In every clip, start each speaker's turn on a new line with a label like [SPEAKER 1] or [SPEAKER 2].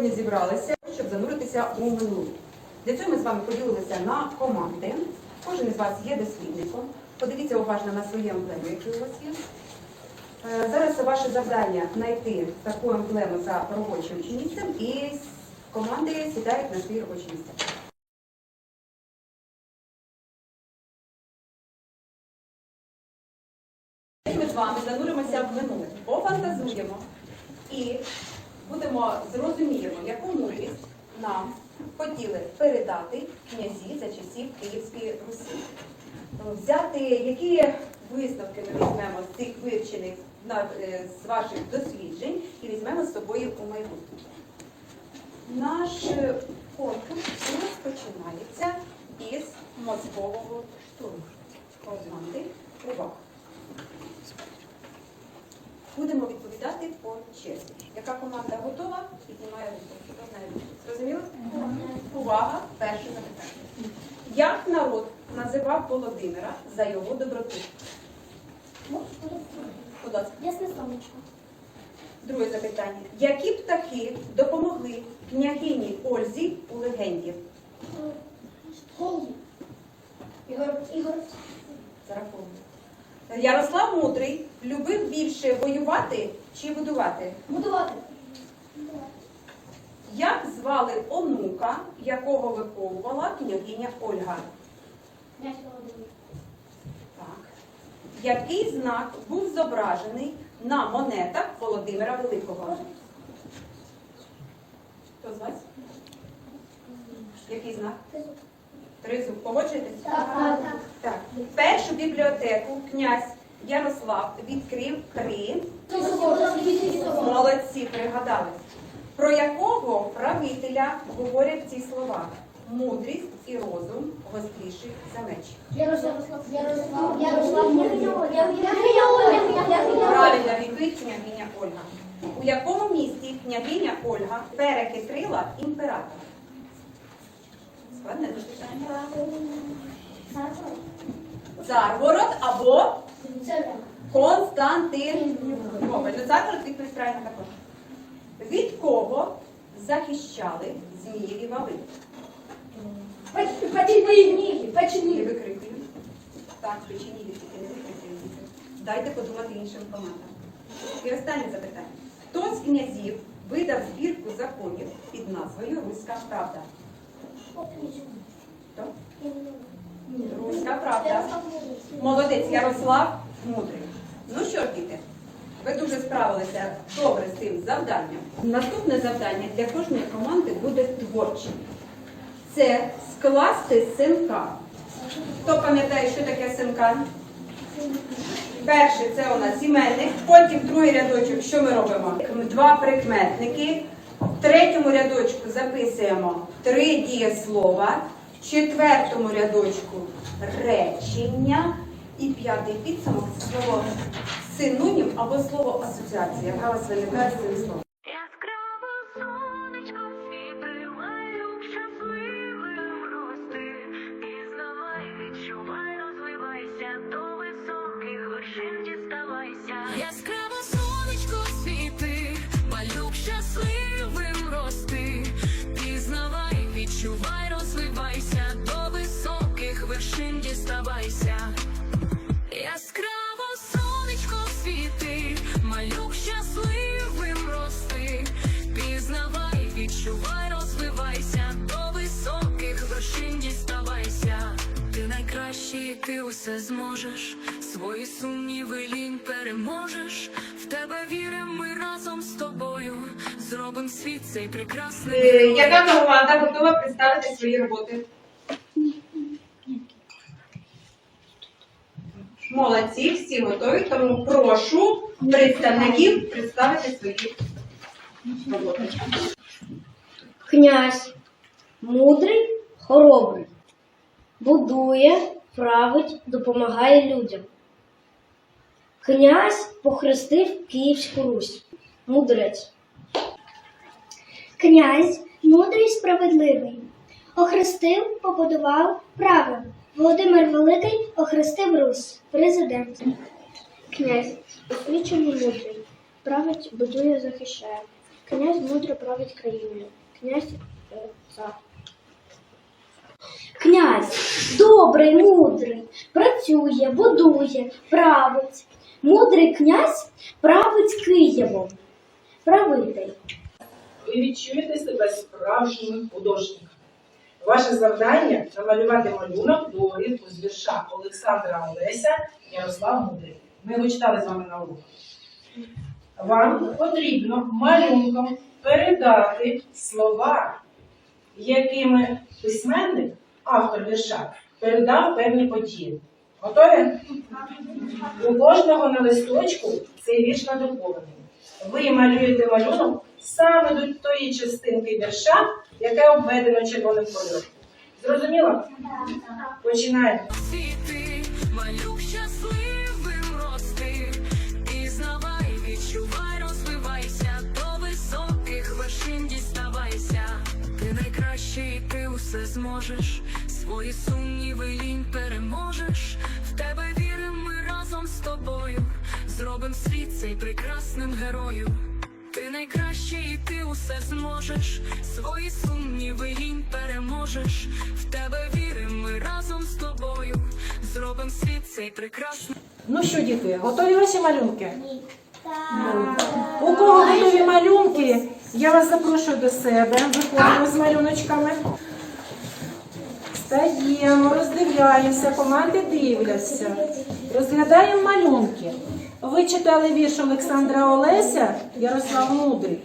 [SPEAKER 1] сьогодні зібралися, щоб зануритися у минуле. Для цього ми з вами поділилися на команди. Кожен із вас є дослідником. Подивіться уважно на свої емблеми, які у вас є. Е, Зараз ваше завдання знайти таку емблему за робочим місцем і команди сідають на свої робочі місця. Ми з вами зануримося в минуле, пофантазуємо і будемо зрозуміємо, яку мудрість нам хотіли передати князі за часів Київської Русі. Взяти, які висновки ми візьмемо з цих вивчених е, з ваших досліджень і візьмемо з собою у майбутнє. Наш е, конкурс розпочинається із мозкового штурму. Команди увага. Будемо відповідати по черзі. Яка команда готова, піднімає руку. Хто знає руку. Зрозуміло? Увага, перше запитання. Як народ називав Володимира за його доброту? Будь ласка.
[SPEAKER 2] Ясне сонечко.
[SPEAKER 1] Друге запитання. Які птахи допомогли княгині Ользі у легенді?
[SPEAKER 2] Голуб. Ігор. Ігор.
[SPEAKER 1] Зараховую. Ярослав Мудрий любив більше воювати чи будувати?
[SPEAKER 2] Будувати.
[SPEAKER 1] Як звали онука, якого виховувала княгиня Ольга?
[SPEAKER 2] Князь Володимир.
[SPEAKER 1] Так. Який знак був зображений на монетах Володимира Великого? Хто з вас? Який знак? Тризуб. Погоджуєтесь?
[SPEAKER 2] Так, так, так.
[SPEAKER 1] Так. Першу бібліотеку князь Ярослав відкрив при молодці, пригадали. Про якого правителя говорять ці слова? Мудрість і розум гостріші за меч.
[SPEAKER 2] Ярослав. Ярослав.
[SPEAKER 1] Правильна відповідь княгиня Ольга. У якому місті княгиня Ольга перехитрила імператора? Складне запитання. Царгород або Константинополь. Ну, Царгород відповідь правильно також. Від кого захищали змієві вали? Не
[SPEAKER 2] Печеніги.
[SPEAKER 1] викрикую. Так, тільки не викрикую. Дайте подумати іншим командам. І останнє запитання. Хто з князів видав збірку законів під назвою Руська Правда? Хто? Руська Правда. Молодець Ярослав Мудрий. Ну що ж, діти, ви дуже справилися добре з цим завданням. Наступне завдання для кожної команди буде творче. Це скласти синка. Хто пам'ятає, що таке синка? Перше це у нас іменник, потім другий рядочок, що ми робимо? Два прикметники. В третьому рядочку записуємо три дієслова, в четвертому рядочку речення і п'ятий підсумок слово синонім або слово асоціація, яка у вас виникає з цим словом.
[SPEAKER 3] Яскраво сонечко світило, щасливим рости. Пізнавай, відчувай, розвивайся, до високих вершин діставайся. Яскраво сонечко світи, малюк щасливим рости. Пізнавай, відчувай, ти усе зможеш. Свої сумніви лінь переможеш. В тебе віримо, ми разом з тобою. Зробим світ цей прекрасний.
[SPEAKER 1] Е, Яка команда готова представити свої роботи? Молодці, всі готові, тому прошу представників представити свої роботи.
[SPEAKER 4] Князь мудрий, хоробрий, будує, править, допомагає людям. Князь похрестив Київську Русь. Мудрець.
[SPEAKER 5] Князь мудрий, справедливий, охрестив, побудував правильно. Володимир Великий охрестив Русь, президент.
[SPEAKER 4] Князь освічений мудрий, править, будує, захищає.
[SPEAKER 5] Князь мудро править країною. Князь е, цар. Князь добрий, мудрий, працює, будує, править. Мудрий князь править Києвом. Правитель.
[SPEAKER 6] ви відчуєте себе справжнім художником. Ваше завдання намалювати малюнок до уривку з вірша Олександра Олеся Ярослав Мудрий. Ми його читали з вами на уроках. Вам потрібно малюнком передати слова, якими письменник, автор вірша, передав певні події. Готові? У кожного на листочку цей вірш надрукований. Ви малюєте малюнок саме до тої частинки вірша, яка обведена червоним кольором. Зрозуміло? Починаємо.
[SPEAKER 3] малюк щасливим рости, пізнавай, відчувай, розвивайся, до високих вершин діставайся. Ти найкращий, ти усе зможеш, свої сумніви лінь переможеш. В тебе віримо ми разом з тобою, зробим світ цей прекрасним герою. Ти найкращий, і ти усе зможеш, свої сумніви лінь переможеш. В тебе віримо ми разом з тобою, зробим світ цей прекрасний.
[SPEAKER 7] Ну що, діти, готові ваші малюнки? У кого готові малюнки? Я вас запрошую до себе. Виходимо з малюночками. Стаємо, роздивляємося, команди дивляться. Розглядаємо малюнки. Ви читали вірш Олександра Олеся Ярослав Мудрий.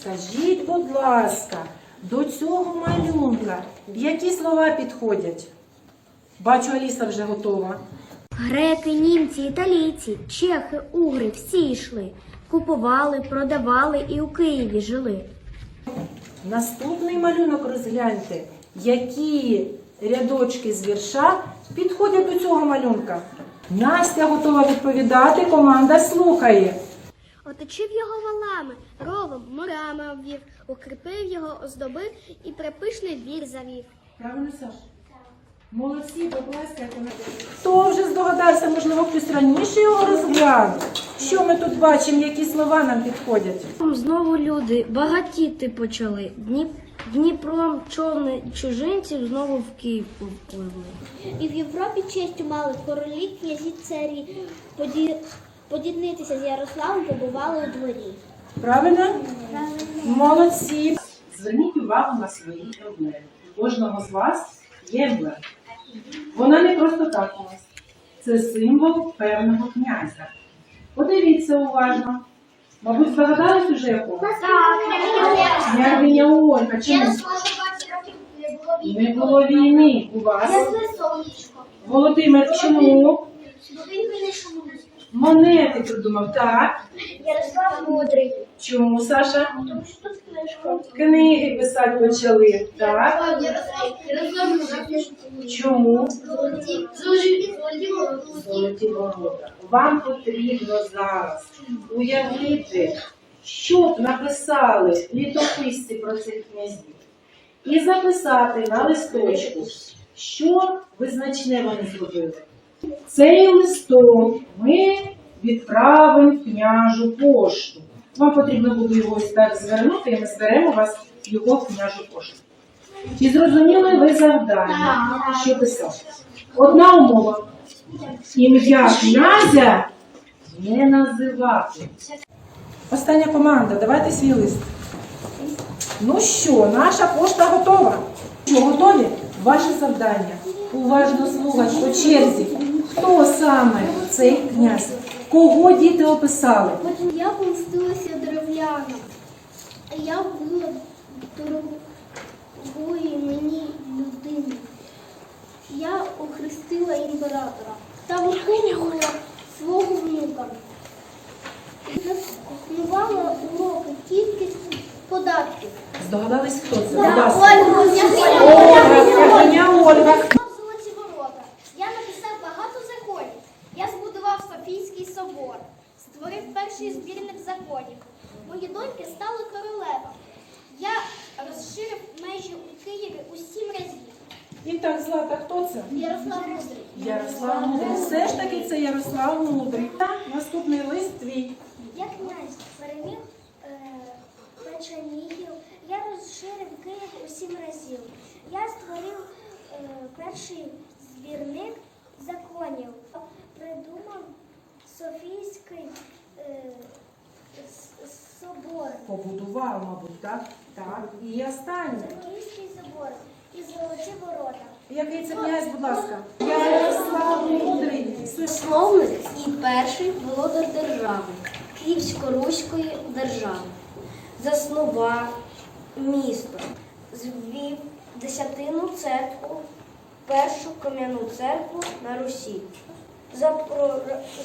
[SPEAKER 7] Скажіть, будь ласка, до цього малюнка які слова підходять? Бачу, Аліса вже готова.
[SPEAKER 5] Греки, німці, італійці, чехи, угри всі йшли. Купували, продавали і у Києві жили.
[SPEAKER 7] Наступний малюнок розгляньте, які рядочки з вірша підходять до цього малюнка. Настя готова відповідати, команда слухає.
[SPEAKER 2] Оточив його валами, ровом, мурами обвів, укріпив його, оздобив і припишний вір завів.
[SPEAKER 7] Правильно, Саш? Молодці, поплескайте. Хто вже здогадався, можливо, хтось раніше його розглянув? Що ми тут бачимо, які слова нам підходять?
[SPEAKER 4] Знову люди багатіти почали. Дніп... Дніпром човни чужинців знову в Київ попливли.
[SPEAKER 2] І в Європі честю мали королі, князі, царі. Поді... Подіднитися з Ярославом побували у дворі.
[SPEAKER 7] Правильно? Молодці.
[SPEAKER 6] Зверніть увагу на свої емблеми. У кожного з вас є емблема. Вона не просто так у вас. Це символ певного князя. Подивіться уважно. Мабуть, здогадались уже якого? Княгиня Ольга. Чому? Не було війни у вас. Володимир, чому?
[SPEAKER 2] Бо він винайшов
[SPEAKER 6] Монети придумав. Так.
[SPEAKER 2] Ярослав мудрий.
[SPEAKER 6] Чому, Саша?
[SPEAKER 2] Тому що тут книжка.
[SPEAKER 6] Книги писати почали. Так.
[SPEAKER 2] Ярослав мудрий.
[SPEAKER 6] Чому?
[SPEAKER 2] Золоті.
[SPEAKER 6] Ворота. Вам потрібно зараз уявити, що б написали літописці про цих князів. І записати на листочку, що визначне вони зробили. Цей листок ми відправимо княжу пошту. Вам потрібно буде його ось так звернути, і ми зберемо вас його в княжу пошту. Чи зрозуміли ви завдання, що писати? Одна умова. Ім'я князя не називати.
[SPEAKER 7] Остання команда, давайте свій лист. Ну що, наша пошта готова. Що, готові? Ваше завдання. Уважно слухати по черзі. Хто саме цей князь? Кого діти описали?
[SPEAKER 2] Я помстилася дерев'янам. Я вбила дорогої мені людини. Я охрестила імператора та виконувала свого внука. Заснувала уроки тільки податків.
[SPEAKER 7] Здогадались, хто це? Будь ласка.
[SPEAKER 2] Ольга,
[SPEAKER 7] Ольга, княгиня Ольга.
[SPEAKER 2] Золоті ворота. Я написав багато законів. Я збудував Софійський створив перший збірник законів. Мої доньки стали королевами. Я розширив межі у Києві у сім разів.
[SPEAKER 7] І так, Злата, хто це?
[SPEAKER 2] Ярослав Мудрий.
[SPEAKER 7] Ярослав Мудрий. Все ж таки це Ярослав Мудрий. Так, наступний лист твій.
[SPEAKER 2] Я князь переміг, е, Чернігів. Я розширив Київ у сім разів. Я створив е, перший збірник законів. Придумав Софійський е, собор.
[SPEAKER 7] Побудував, мабуть, так? Так. І останнє.
[SPEAKER 2] Софійський собор і золоті ворота.
[SPEAKER 7] Який це князь, будь ласка? Ярослав Мудрий.
[SPEAKER 4] Словник і перший володар держави, Київсько-Руської держави. Заснував місто, звів десятину церкву, першу кам'яну церкву на Русі.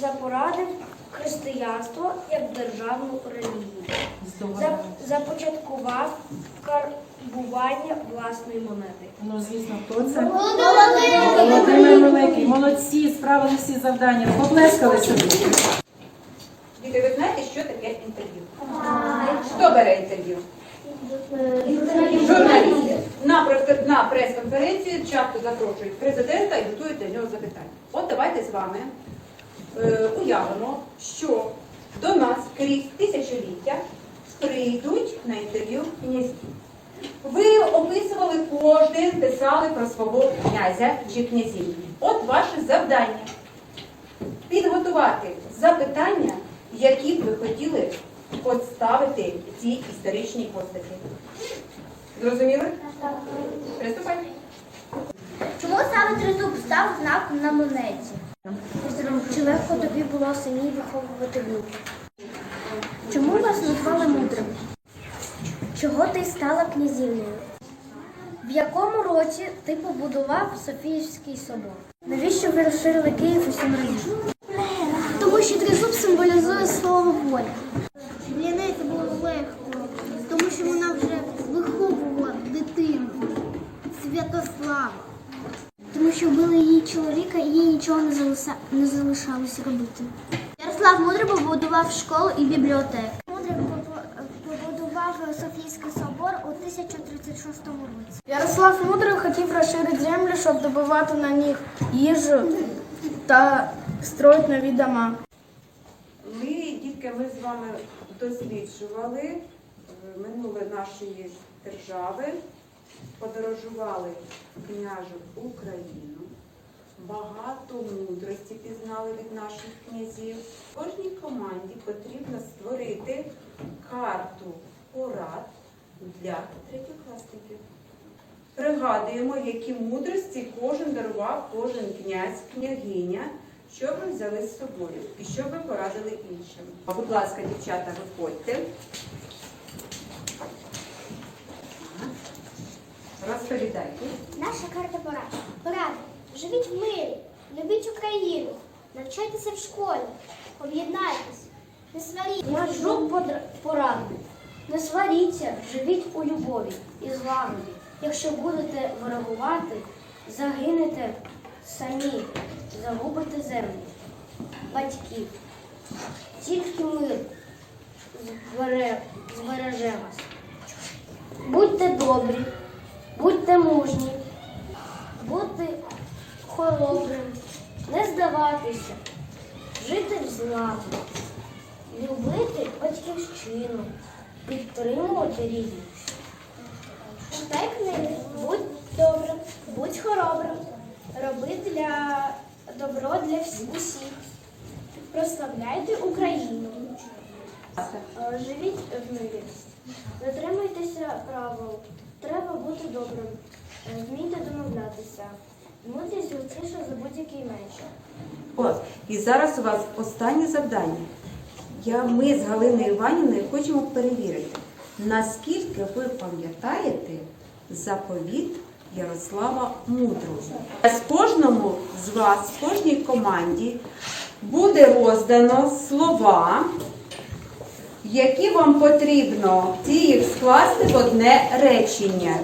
[SPEAKER 4] Запорадив християнство як державну релігію. Започаткував карбування власної монети.
[SPEAKER 7] Ну, звісно, хто це? Володимир Великий. Молодці, справили всі завдання. Поплескали собі.
[SPEAKER 1] Діти, ви знаєте, що таке інтерв'ю? Хто бере інтерв'ю? Журналісти. На, прес- на прес-конференцію часто запрошують президента і готують для нього запитання. От давайте з вами е, уявимо, що до нас крізь тисячоліття прийдуть на інтерв'ю князі. Ви описували кожен, писали про свого князя чи князів. От ваше завдання підготувати запитання, які б ви хотіли поставити цій історичній постаті. Зрозуміли? Приступайте.
[SPEAKER 2] Чому саме тризуб став знаком на монеті? Чи легко тобі було самі виховувати внуків? Чому вас назвали мудрим? Чого ти стала князівною? В якому році ти побудував Софіївський собор? Навіщо ви розширили Київ у сім разів? Тому що тризуб символізує слово воля. Для неї це було легко, тому що вона вже виховувала дитину. Святослава. Тому що вбили її чоловіка і їй нічого не, залиса... не залишалося робити. Ярослав Мудрий побудував школу і бібліотеку. Мудрий побудував Софійський собор у 1036 році.
[SPEAKER 8] Ярослав Мудрий хотів розширити землю, щоб добувати на них їжу та строїти нові дома.
[SPEAKER 1] Ми, дітки, ми з вами досліджували е, минуле нашої держави, подорожували княжу Україну, багато мудрості пізнали від наших князів. Кожній команді потрібно створити карту порад для третьокласників. Пригадуємо, які мудрості кожен дарував, кожен князь, княгиня, що ви взяли з собою і що ви порадили іншим. Будь ласка, дівчата, виходьте. Розповідайте.
[SPEAKER 2] Наша карта порад. Поради. Живіть в мирі, любіть Україну, навчайтеся в школі, об'єднайтесь, не сваріть.
[SPEAKER 4] Наш подр- порадник. Не сваріться, живіть у любові і злагоді. Якщо будете ворогувати, загинете самі, загубите землю, батьків. Тільки мир збере, збереже вас. Будьте добрі, будьте мужні, будьте хоробрим, не здаватися, жити в злагоді любити батьківщину, підтримувати рідних.
[SPEAKER 2] Читай книги, будь добрим, будь хоробрим, роби для добро для усіх. Прославляйте Україну.
[SPEAKER 8] Живіть в мирі. Дотримуйтеся правил. Треба бути добрим. Вмійте домовлятися. Мудрість золотіша за будь-який меч.
[SPEAKER 1] От, і зараз у вас останнє завдання. Я, ми з Галиною Іванівною хочемо перевірити, наскільки ви пам'ятаєте заповіт Ярослава Мудрого. З кожному з вас, в кожній команді буде роздано слова, які вам потрібно ці їх скласти в одне речення.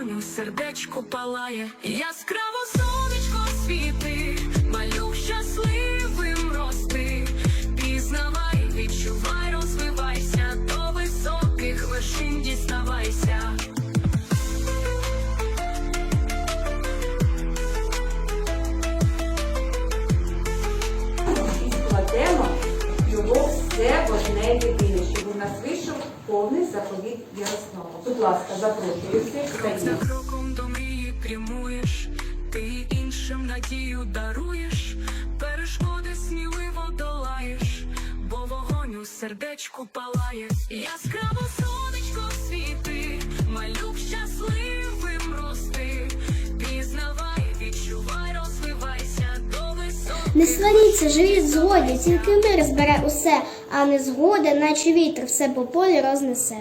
[SPEAKER 3] У сердечку палає. Яскраво сонечко світи, малюк щасливим рости. Пізнавай, відчувай, розвивайся, до високих вершин діставайся.
[SPEAKER 1] і складемо його все в одне єдине, щоб у нас вийшов повний заповіт Ярослава. Будь ласка, запрошую всіх.
[SPEAKER 3] Крок за кроком до мрії прямуєш, ти іншим надію даруєш, перешкоди сміливо долаєш, бо вогонь у сердечку палає, яскраво сонечко світи, малюк щасливим рости, пізнавай, відчувай, розвивайся до висот.
[SPEAKER 2] Не сваріться, живіть згоді, тільки мир збере усе, а не згода, наче вітер все по полі рознесе.